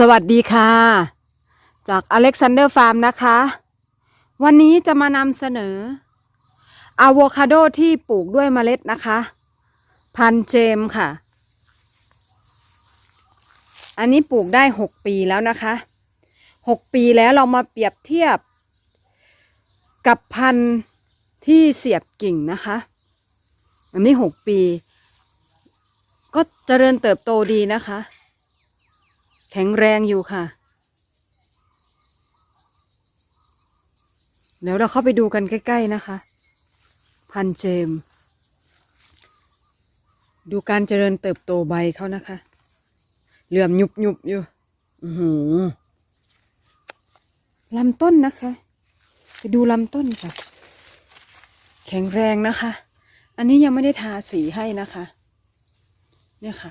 สวัสดีค่ะ จากอเล็กซานเดอร์ฟาร์มนะคะ วันนี้จะมานำเสนออะโวคาโดที่ปลูกด้วยเมล็ดนะคะ พันเจมค่ะ อันนี้ปลูกได้หกปีแล้วนะคะหกปีแล้วเรามาเปรียบเทียบ กับพันที่เสียบกิ่งนะคะ อันนี้หกปี ก็เจริญเติบโตดีนะคะ แข็งแรงอยู่ค่ะ เดี๋ยวเราเข้าไปดูกันใกล้ ๆนะคะ พันเจม ดูการเจริญเติบโตใบเขานะคะ เหลื่อมยุบยุบๆอยู่อือหือลำต้นนะคะ ไปดูลำต้นค่ะ แข็งแรงนะคะ อันนี้ยังไม่ได้ทาสีให้นะคะ เนี่ยค่ะ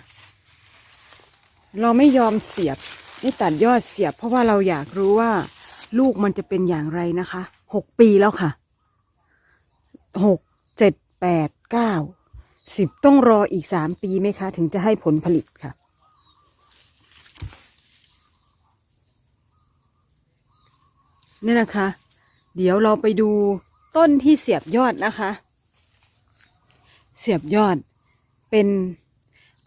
เราไม่ยอมเสียบไม่ตัดยอดเสียบ เพราะว่าเราอยากรู้ว่า ลูกมันจะเป็นอย่างไรนะคะหกปีแล้วค่ะหกเจ็ดแปดเก้าสิบต้องรออีกสามปีไหมคะ ถึงจะให้ผลผลิตค่ะเนี่ยนะคะ เดี๋ยวเราไปดูต้นที่เสียบยอดนะคะ เสียบยอดเป็น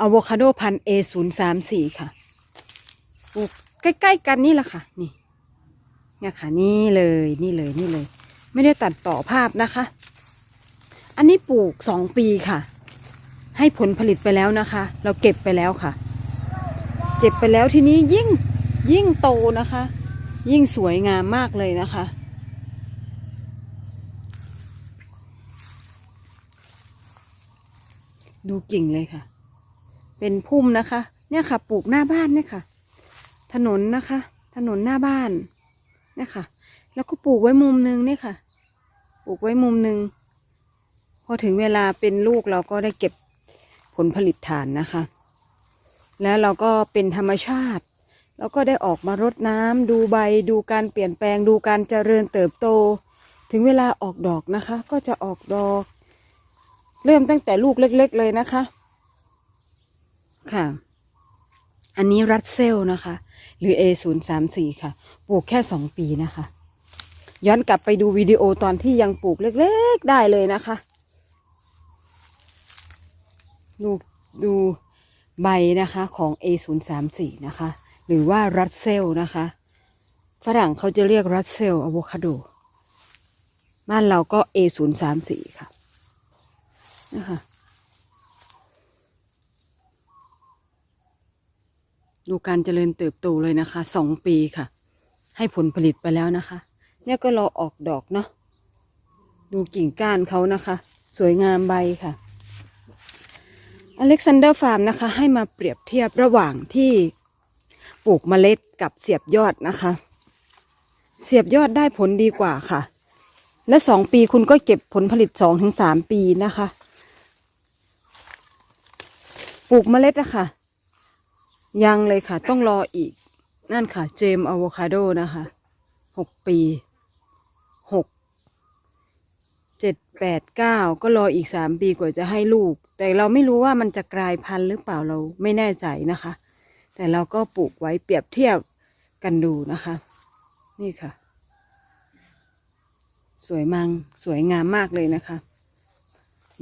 อะโวคาโดพันเอศูนย์สามสี่ค่ะปลูกใกล้ ๆ กันนี่แหละค่ะ นี่เนี่ยค่ะ นี่เลยนี่เลยนี่เลย ไม่ได้ตัดต่อภาพนะคะ อันนี้ปลูกสองปีค่ะ ให้ผลผลิตไปแล้วนะคะ เราเก็บไปแล้วค่ะ เก็บไปแล้วทีนี้ยิ่งยิ่งโตนะคะ ยิ่งสวยงามมากเลยนะคะดูกิ่งเลยค่ะ เป็นพุ่มนะคะ เนี่ยค่ะ ปลูกหน้าบ้านเนี่ยค่ะ ถนนนะคะ ถนนหน้าบ้านเนี่ยค่ะ แล้วก็ปลูกไว้มุมนึงเนี่ยค่ะ ปลูกไว้มุมนึง พอถึงเวลาเป็นลูกเราก็ได้เก็บผลผลิตฐานนะคะ แล้วเราก็เป็นธรรมชาติเราก็ได้ออกมารดน้ำดูใบ ดูการเปลี่ยนแปลง ดูการเจริญเติบโต ถึงเวลาออกดอกนะคะ ก็จะออกดอก เริ่มตั้งแต่ลูกเล็ก ๆ เลยนะคะ ค่ะ อันนี้รัดเซลนะคะ หรือ A 0 3 4 ค่ะ ปลูกแค่สองปีนะคะ ย้อนกลับไปดูวิดีโอตอนที่ยังปลูกเล็กๆได้เลยนะคะ ดูดูใบนะคะของ A 0 3 4 นะคะ หรือว่ารัดเซลนะคะ ฝรั่งเขาจะเรียกรัดเซลอะโวคาโด บ้านเราก็ A 0 3 4 ค่ะนะคะ ดูการเจริญเติบโตเลยนะคะสองปีค่ะ ให้ผลผลิตไปแล้วนะคะ เนี่ยก็รอออกดอกเนาะดูกิ่งก้านเขานะคะ สวยงามใบค่ะอเล็กซานเดอร์ฟาร์มนะคะ ให้มาเปรียบเทียบระหว่างที่ปลูกเมล็ดกับเสียบยอดนะคะ เสียบยอดได้ผลดีกว่าค่ะ และสองปีคุณก็เก็บผลผลิตสองถึงสามปีนะคะ ปลูกเมล็ดอะค่ะ ยังเลยค่ะ ต้องรออีก นั่นค่ะ เจมอะโวคาโดนะคะหกปีหกเจ็ดแปดเก้าก็รออีกสามปีกว่าจะให้ลูก แต่เราไม่รู้ว่ามันจะกลายพันธุ์หรือเปล่าเราไม่แน่ใจนะคะ แต่เราก็ปลูกไว้เปรียบเทียบกันดูนะคะ นี่ค่ะ สวยมังสวยงามมากเลยนะคะ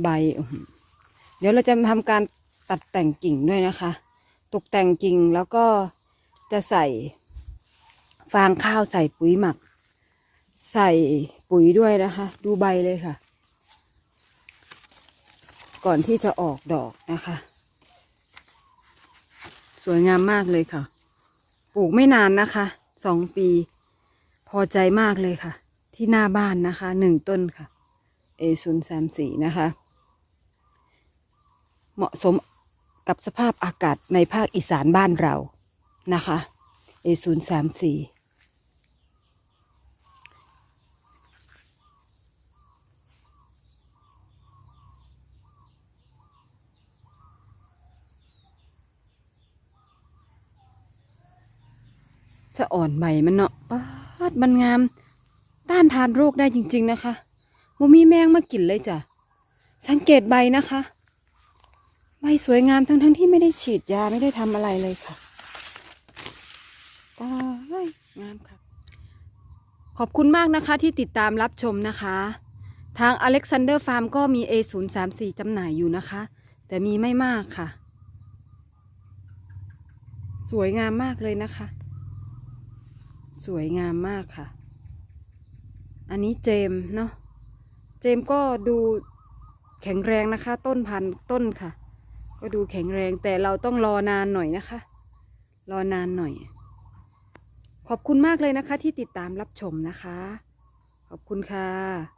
ใบ เดี๋ยวเราจะทำการตัดแต่งกิ่งด้วยนะคะ ตกแต่งกิ่งแล้วก็จะใส่ฟางข้าวใส่ปุ๋ยหมัก ใส่ปุ๋ยด้วยนะคะ ดูใบเลยค่ะ ก่อนที่จะออกดอกนะคะ สวยงามมากเลยค่ะ ปลูกไม่นานนะคะสองปี พอใจมากเลยค่ะ ที่หน้าบ้านนะคะหนึ่งต้นค่ะ A 0 3 4นะคะ เหมาะสม กับสภาพอากาศในภาคอีสานบ้านเรานะคะ A 0 3 4 สะอ่อนใบมันเนาะปาดมันงาม ต้านทานโรคได้จริง ๆ นะคะมมีแมงมากินเลยจ้ะ สังเกตใบนะคะ ใบสวยงามทั้งๆทที่ไม่ได้ฉีดยาไม่ได้ทำอะไรเลยค่ะตายงามครับขอบคุณมากนะคะที่ติดตามรับชมนะคะ ทาง Alexander Farm ก็มี A034 จำหน่ายอยู่นะคะ แต่มีไม่มากค่ะ สวยงามมากเลยนะคะ สวยงามมากค่ะ อันนี้เจมเนาะเจมก็ดูแข็งแรงนะคะ ต้นพันธุ์ต้นค่ะ ก็ดูแข็งแรงแต่เราต้องรอนานหน่อยนะคะ รอนานหน่อย ขอบคุณมากเลยนะคะที่ติดตามรับชมนะคะ ขอบคุณค่ะ